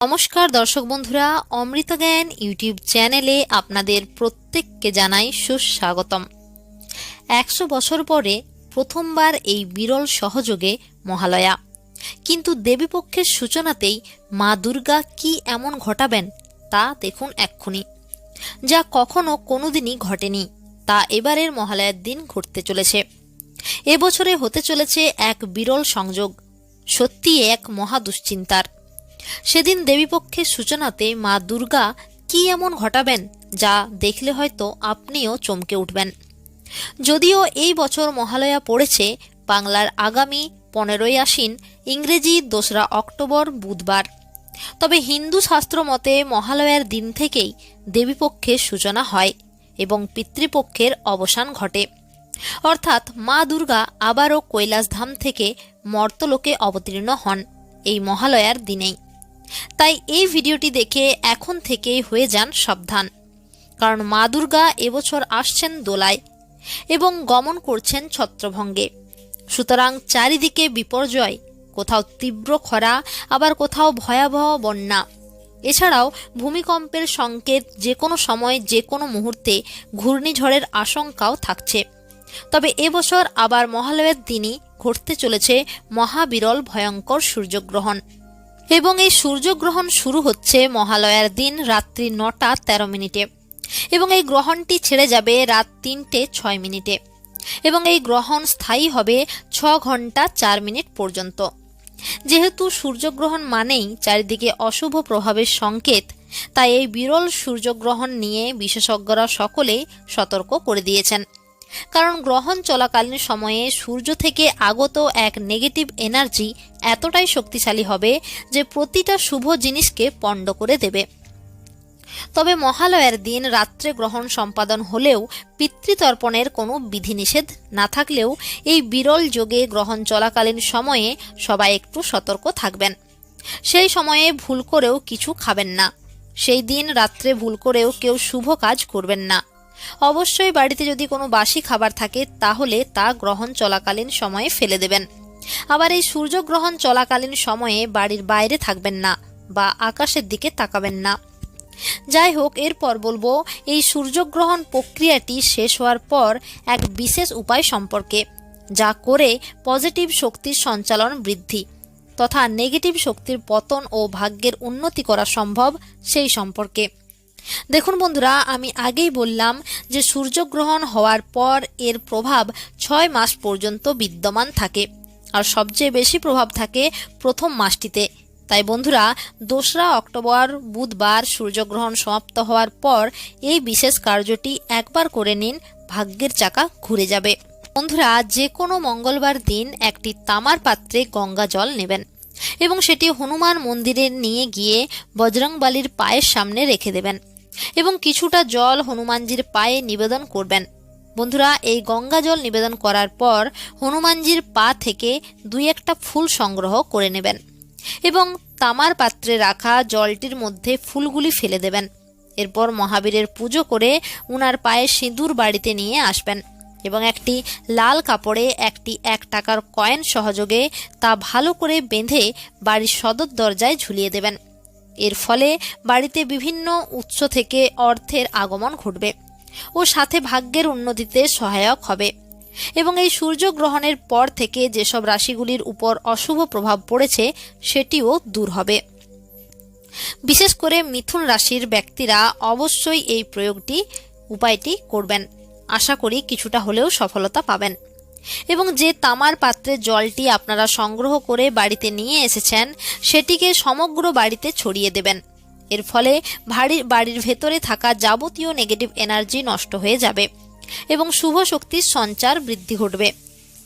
নমস্কার দর্শক বন্ধুরা, অমৃত জ্ঞান ইউটিউব চ্যানেলে আপনাদের প্রত্যেককে জানাই সুস্বাগতম। একশো বছর পরে প্রথমবার এই বিরল সহযোগে মহালয়া। কিন্তু দেবীপক্ষের সূচনাতেই মা দুর্গা কি এমন ঘটাবেন তা দেখুন এক্ষুনি। যা কখনো কোনোদিনই ঘটেনি, তা এবারের মহালয়ার দিন ঘটতে চলেছে। এবছরে হতে চলেছে এক বিরল সংযোগ সত্যি এক মহা দুশ্চিন্তার। সেদিন দেবীপক্ষের সূচনাতে মা দুর্গা কি এমন ঘটাবেন, যা দেখলে হয়তো আপনিও চমকে উঠবেন। যদিও এই বছর মহালয়া পড়েছে, বাংলার আগামী পনেরোই আশ্বিন, ইংরেজি দোসরা অক্টোবর বুধবার। তবে হিন্দু শাস্ত্র মতে মহালয়ার দিন থেকেই দেবীপক্ষের সূচনা হয় এবং পিতৃপক্ষের অবসান ঘটে। অর্থাৎ মা দুর্গা আবারও কৈলাসধাম থেকে মর্তলোকে অবতীর্ণ হন এই মহালয়ার দিনেই। তাই এই ভিডিওটি দেখে এখন থেকেই হয়ে যান সাবধান। কারণ মা দুর্গা এবছর আসছেন দোলায় এবং গমন করছেন ছত্রভঙ্গে। সুতরাং চারিদিকে বিপর্যয়, কোথাও তীব্র খরা, আবার কোথাও ভয়াবহ বন্যা। এছাড়াও ভূমিকম্পের সংকেত যে কোনো সময় যে কোনো মুহূর্তে ঘূর্ণিঝড়ের আশঙ্কাও থাকছে। তবে এবছর আবার মহালয়ের দিনই ঘটতে চলেছে মহাবিরল ভয়ঙ্কর সূর্যগ্রহণ। এবং এই সূর্যগ্রহণ শুরু হচ্ছে মহালয়ার দিন রাত্রি নটা তেরো মিনিটে। এবং এই গ্রহণটি ছেড়ে যাবে রাত তিনটে ছয় মিনিটে। এবং এই গ্রহণ স্থায়ী হবে ছ ঘণ্টা চার মিনিট পর্যন্ত। যেহেতু সূর্যগ্রহণ মানেই চারিদিকে অশুভ প্রভাবের সংকেত, তাই এই বিরল সূর্যগ্রহণ নিয়ে বিশেষজ্ঞরা সকলেই সতর্ক করে দিয়েছেন। কারণ গ্রহণ চলাকালীন সময়ে সূর্য থেকে আগত এক নেগেটিভ এনার্জি এতটাই শক্তিশালী হবে যে প্রতিটা শুভ জিনিসকে পণ্ড করে দেবে। তবে মহালয়ার দিন রাত্রে গ্রহণ সম্পাদন হলেও পিতৃতর্পণের কোনো বিধিনিষেধ না থাকলেও এই বিরল যোগে গ্রহণ চলাকালীন সময়ে সবাই একটু সতর্ক থাকবেন। সেই সময়ে ভুল করেও কিছু খাবেন না। সেই দিন রাত্রে ভুল করেও কেউ শুভ কাজ করবেন না। অবশ্যই বাড়িতে যদি কোনো বাসি খাবার থাকে, তাহলে তা গ্রহণ চলাকালীন সময়ে ফেলে দেবেন। আবার এই সূর্যগ্রহণ চলাকালীন সময়ে বাড়ির বাইরে থাকবেন না বা আকাশের দিকে তাকাবেন না। যাই হোক, এরপর বলব, এই সূর্যগ্রহণ প্রক্রিয়াটি শেষ হওয়ার পর এক বিশেষ উপায় সম্পর্কে, যা করে পজিটিভ শক্তির সঞ্চালন বৃদ্ধি তথা নেগেটিভ শক্তির পতন ও ভাগ্যের উন্নতি করা সম্ভব সেই সম্পর্কে। দেখুন বন্ধুরা, আমি আগেই বললাম যে সূর্যগ্রহণ হওয়ার পর এর প্রভাব ছয় মাস পর্যন্ত বিদ্যমান থাকে। আর সবচেয়ে বেশি প্রভাব থাকে প্রথম মাসটিতে। তাই বন্ধুরা, দোসরা অক্টোবর, বুধবার সূর্যগ্রহণ সমাপ্ত হওয়ার পর এই বিশেষ কার্যটি একবার করে নিন, ভাগ্যের চাকা ঘুরে যাবে। বন্ধুরা যে কোনো মঙ্গলবার দিন একটি তামার পাত্রে গঙ্গা জল নেবেন এবং সেটি হনুমান মন্দিরে নিয়ে গিয়ে বজরংবালির পায়ের সামনে রেখে দেবেন। এবং কিছুটা জল হনুমানজির পায়ে নিবেদন করবেন। বন্ধুরা, এই গঙ্গা জল নিবেদন করার পর হনুমানজির পা থেকে দুই একটা ফুল সংগ্রহ করে নেবেন এবং তামার পাত্রে রাখা জলটির মধ্যে ফুলগুলি ফেলে দেবেন। এরপর মহাবীরের পুজো করে উনার পায়ে সিঁদুর বাড়িতে নিয়ে আসবেন এবং একটি লাল কাপড়ে একটি এক টাকার কয়েন সহযোগে তা ভালো করে বেঁধে বাড়ির সদর দরজায় ঝুলিয়ে দেবেন। এর ফলে বাড়িতে বিভিন্ন উৎস থেকে অর্থের আগমন ঘটবে ও সাথে ভাগ্যের উন্নতিতে সহায়ক হবে। এবং এই সূর্যগ্রহণের পর থেকে যেসব রাশিগুলির উপর অশুভ প্রভাব পড়েছে, সেটিও দূর হবে। বিশেষ করে মিথুন রাশির ব্যক্তিরা অবশ্যই এই প্রয়োগটি, উপায়টি করবেন। আশা করি কিছুটা হলেও সফলতা পাবেন। এবং যে তামার পাত্রে জলটি আপনারা সংগ্রহ করে বাড়িতে নিয়ে এসেছেন, সেটিকে সমগ্র বাড়িতে ছড়িয়ে দেবেন। এর ফলে বাড়ির বাড়ির ভেতরে থাকা যাবতীয় নেগেটিভ এনার্জি নষ্ট হয়ে যাবে এবং শুভ শক্তির সঞ্চার বৃদ্ধি ঘটবে।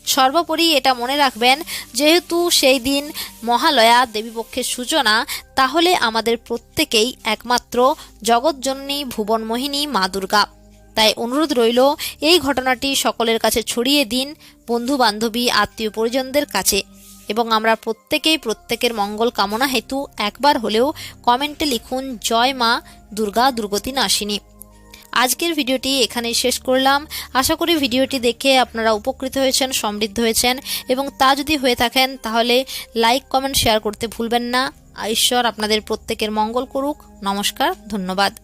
সর্বোপরি এটা মনে রাখবেন, যেহেতু সেই দিন মহালয়া দেবীপক্ষের সূচনা, তাহলে আমাদের প্রত্যেকেই একমাত্র জগৎজননী ভুবনমোহিনী মা দুর্গা। তাই অনুরোধ রইল, এই ঘটনাটি সকলের কাছে ছড়িয়ে দিন বন্ধু বান্ধবী আত্মীয় পরিজনদের কাছে। এবং আমরা প্রত্যেকেই প্রত্যেকের মঙ্গল কামনা হেতু একবার হলেও কমেন্টে লিখুন, জয় মা দুর্গা দুর্গতি নাশিনী। আজকের ভিডিওটি এখানেই শেষ করলাম। আশা করি ভিডিওটি দেখে আপনারা উপকৃত হয়েছেন, সমৃদ্ধ হয়েছেন। এবং তা যদি হয়ে থাকেন, তাহলে লাইক, কমেন্ট, শেয়ার করতে ভুলবেন না। ঈশ্বর আপনাদের প্রত্যেকের মঙ্গল করুক। নমস্কার, ধন্যবাদ।